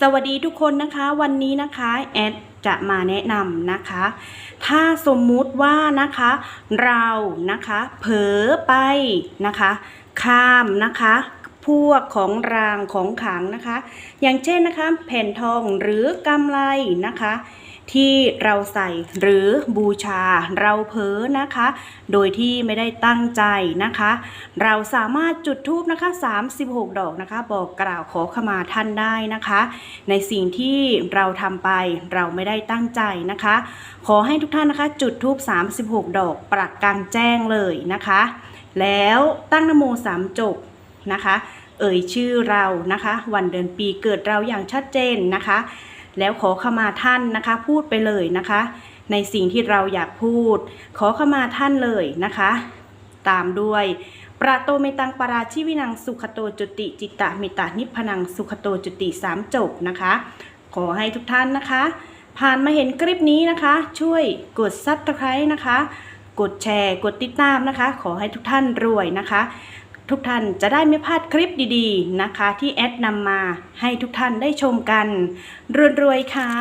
สวัสดีทุกคนนะคะ วันนี้นะคะแอดจะมาแนะนำนะคะ ถ้าสมมุติว่านะคะ เรานะคะ เผลอไปนะคะ ข้ามนะคะ พวกของรางของขังนะคะ อย่างเช่นนะคะแผ่นทองหรือกำไลนะคะ ที่เราใส่หรือบูชาเราเผลอนะคะ โดยที่ไม่ได้ตั้งใจนะคะ เราสามารถจุดทูปนะคะ 36 ดอกนะคะ บอกกล่าวขอขมาท่านได้นะคะ ในสิ่งที่เราทำไปเราไม่ได้ตั้งใจนะคะ ขอให้ทุกท่านนะคะ จุดทูป36 ดอกประกางแจ้งเลยนะคะ แล้วตั้งนโมสามจบ นะคะ เอ่ยชื่อเรานะคะ วันเดือนปีเกิดเราอย่างชัดเจนนะคะ แล้วขอขมาท่านนะคะ พูดไปเลยนะคะ ในสิ่งที่เราอยากพูด ขอขมาท่านเลยนะคะ ตามด้วยประโตเมตังปราชิวินังสุขโตจุติจิตตะเมตตานิพพนังสุขโตจุติสามจบนะคะ ขอให้ทุกท่านนะคะ ผ่านมาเห็นคลิปนี้นะคะ ช่วยกดซับสไครต์นะคะ กดแชร์ กดติดตามนะคะ ขอให้ทุกท่านรวยนะคะ ทุกท่านจะได้ไม่พลาดคลิปดีๆนะคะ ที่แอดนำมาให้ทุกท่านได้ชมกันรวยๆค่ะ